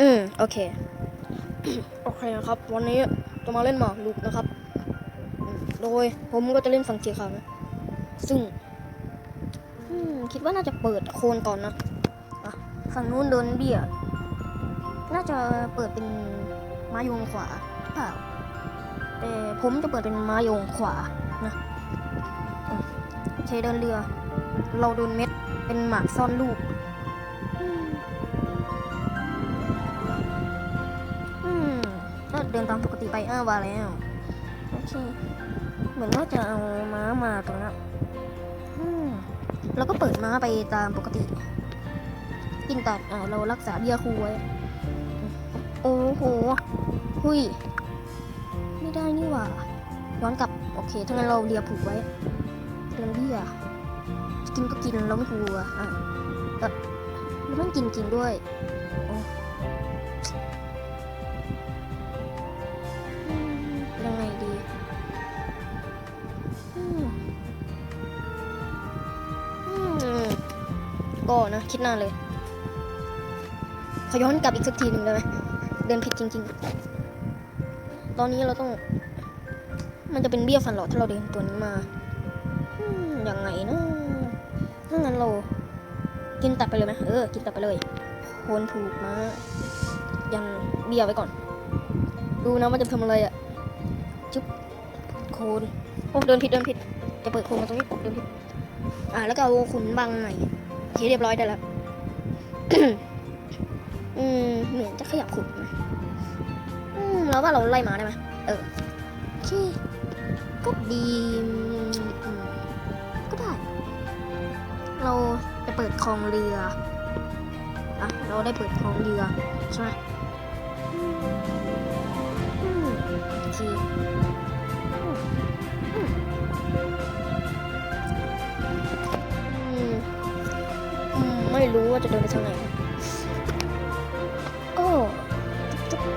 อืมโอเค โอเคนะครับ วันนี้จะมาเล่นหมากรุกนะครับ โดยผมก็จะเล่นฝั่งเจียขาวนะซึ่งคิดว่าน่าจะเปิดโคนก่อนนะอะฝั่งนู้นเดินเบี้ย น่าจะเปิดเป็นม้ายงขวาเปล่าแต่ผมจะเปิดเป็นม้ายงขวานะอืมใช้เดินเรือ เราโดนเม็ดเป็นหมากซ่อนลูก เดินตามปกติไปอ้าวาแล้วโอเคเหมือนว่าจะเอาม้ามาตรงนั้นแล้วก็เปิดม้าไปตามปกติ กินตัดอ่าเรารักษาเบี้ยครูไว้ โอ้โห หุย ไม่ได้นี่หว่า ย้อนกลับ โอเค ถ้างั้นเราเลียผูกไว้เรื่องเบี้ยกินก็กิน เราไม่กลัวอะแต่เราต้องกินจริงด้วย โอ้ ก็นะ คิดนานเลย ขอย้อนกลับอีกสักทีหนึ่งได้ไหมเดินผิดจริง ๆ ตอนนี้เราต้อง มันจะเป็นเบี้ยฟันหลอดถ้าเราเดินตัวนี้มาอืมยังไงนะถ้างั้นเรา กินตัดไปเลยไหมเออ กินตัดไปเลยโคนถูกมายันเบี้ยไว้ก่อน ดูนะว่าจะทำอะไรอะ่ะจุ๊บโคนโอ้เดินผิดเดินผิดจะเปิดโคนมาตรงนี้เดินผิดอ่าแล้วก็เอาขุนบังใหม่ โอเคเรียบร้อยได้แล้ว อืมเหมือนจะขยับขุนนะอืมแล้วว่าเราไล่หมาได้ไหมเออโอเคก็ดีก็ได้ เราจะเปิดคลองเรืออะเราได้เปิดคลองเรือ ใช่ไหมอืมอืมโอเค ไม่รู้ว่าจะเดินไปทางไหนโอ้จุ๊บจุ๊บ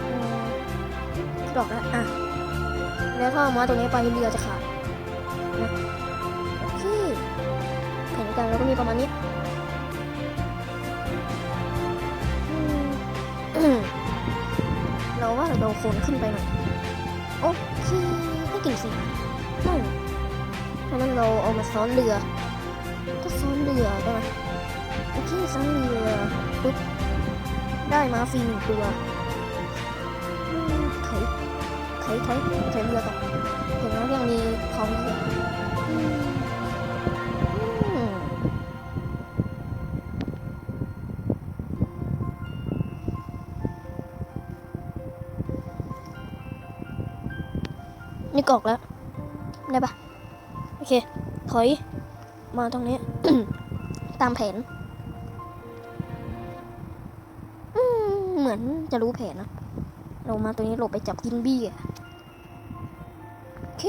อืมดอกแล้วอะ แล้วถ้าเอามาตัวนี้ไปเรือจะขาดนะโอเคแผนการเราก็มีประมาณนี้อืมอืมเราว่าเราโคนขึ้นไปหน่อยโอเคไม่กิ่งสิไม่เพ ราะนั้นเราเอามาซ้อนเรือ ก็ซ้อนเรือได้ไหมโอเคซ้อนเรือปุ๊บได้มาฟรีหนึ่งตัวอืมไถไถไถไถเรือต่อเห็นแล้วยังมีของเรืออืมอืมนี่กอกแล้ว ได้ปะ อเค ถอย มาตรงนี้ ตามแผน เหมือนจะรู้แผนนะ เรามาตัวนี้หลบไปจับกินเบี้ยโอเค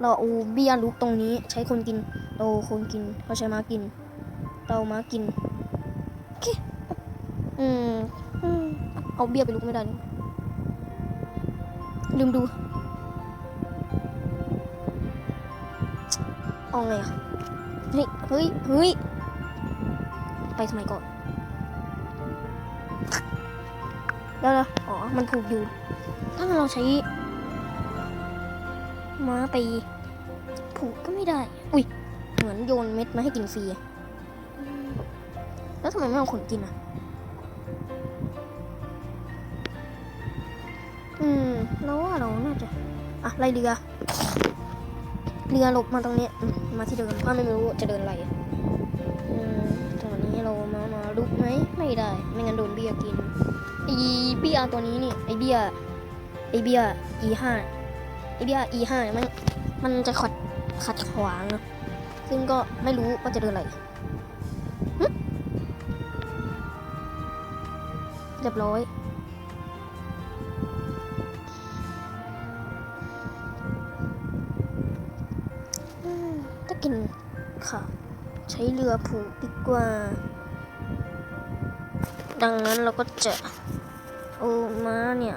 เราเอาเบี้ยลุกตรงนี้ ใช้คนกิน เราคนกินเราใช้มากิน เรามากิน โอเคอืมอืม เอาเบี้ยไปลุกไม่ได้ ลืมดู เอาไงอะเฮ้ยเฮ้ยเฮ้ยไปสมัยก่อนแล้วอ๋อ มันผูกอยู่ ถ้าเราใช้ม้าไปผูกก็ไม่ได้ อุ้ย เหมือนโยนเม็ดมาให้กินฟรีแล้วทำไมไม่เอาขนกินอะ อืม เราว่าเราน่าจะ อะไล่เรือ เรือหลบมาตรงนี้ มาที่เดิมถ้าไม่รู้จะเดินอะไรอะอืมตรงนี้เรามามาลุกไหมไม่ได้ ไม่งั้นโดนเบียกินไอเบียตัวนี้นี่ไอเบียไอเบียร์ e ห้าไอเบียร์ e ห้าเนี่ยมันมันจะขัดขัดขวาง ซึ่งก็ไม่รู้ว่าจะเดินอะไรเรียบร้อย กินค่ะ ใช้เรือผูกดีกว่า ดังนั้นเราก็จะเอาม้าเนี่ย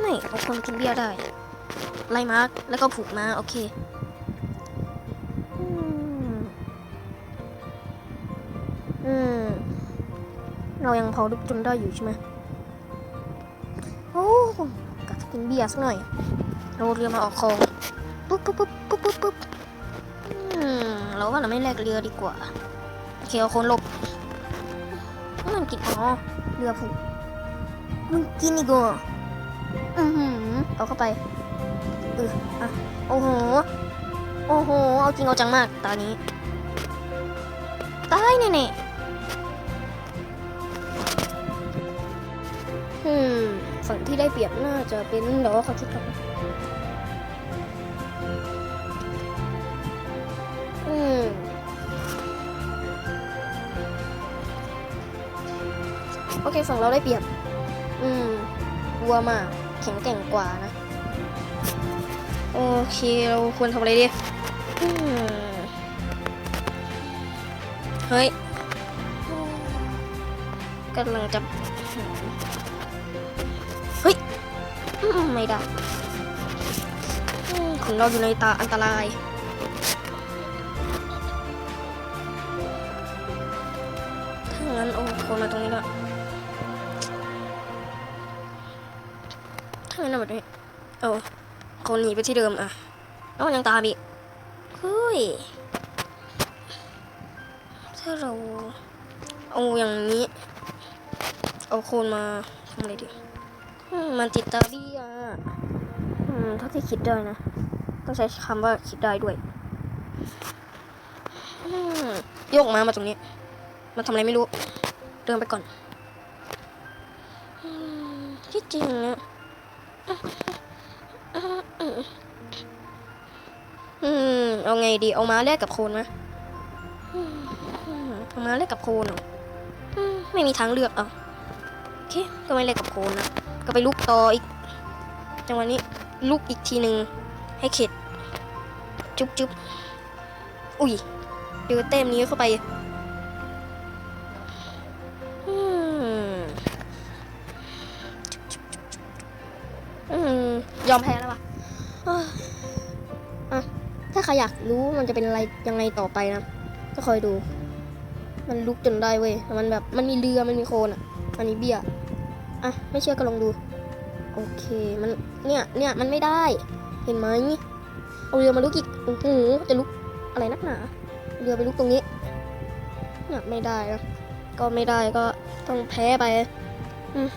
ไม่เอาคนกินเบียร์ได้ ไล่ม้าแล้วก็ผูกม้า โอเคอืมเรายังพอลุกจนได้อยู่ใช่ไหมโอ้กะจะกินเบียร์สักหน่อย เราเรือมาออกคลองปุ๊บปุ๊บปุ๊บ ปุ๊บอืมเราว่าเราไม่แลกเรือดีกว่าโอเคเอาคนหลบมันกินอ๋อเรือผูกมึงกินอีกเหรออือหือเอาเข้าไปเอออะโอ้โหโอ้โหเอาจริงเอาจังมากตอนนี้ตายแน่ๆอืมฝั่งที่ได้เปรียบน่าจะเป็นเดี๋ยวเขาคิดก่อน อืมโอเคฝั่งเราได้เปรียบ อืมวัวมาแข็งแกร่งกว่านะ โอเค เราควรทำอะไรดีเฮ้ยกำลังจะเฮ้ย ไม่ได้ของเราอยู่ในตาอันตราย งั้นโอ้คนมาตรงนี้ละถ้างั้นเอาแบบนี้โอ้คนหนีไปที่เดิมอะแล้วมันยังตามอีกเฮ้ยถ้าเราเอาอย่างนี้ เอาโคนมาทำอะไรดีมันติดตาบี้ยอะอืมเท่าที่คิดได้นะ ต้องใช้คำว่าคิดได้ด้วยอืมโยกมามาตรงนี้ มาทำอะไรไม่รู้ เดินไปก่อนที่จริงอะอืมเอาไงดี เอามาแลกกับโคนไหมเอามาแลกกับโคนไม่มีทางเลือกเอาโอเค ก็ไม่แลกกับโคนนะ ก็ไปลุกต่ออีก จังหวะนี้ลุกอีกทีหนึ่งให้เข็ด จุ๊บจุ๊บอุ้ยเดือเต็มนี้เข้าไป อมแพ้แล้ววะอะถ้าใครอยากรู้มันจะเป็นอะไรยังไงต่อไปนะ ก็คอยดู มันลุกจนได้เว้ย มันแบบ มันมีเรือ มันมีโคนอะ มันมีเบี้ย อะ ไม่เชื่อก็ลองดู โอเค มัน เนี่ย เนี่ย มันไม่ได้ เห็นไหมเอาเรือมาลุกอีกโอ้โหจะลุกอะไรนักหนา เรือไปลุกตรงนี้ เนี่ยไม่ได้นะ ก็ไม่ได้ก็ต้องแพ้ไป อืม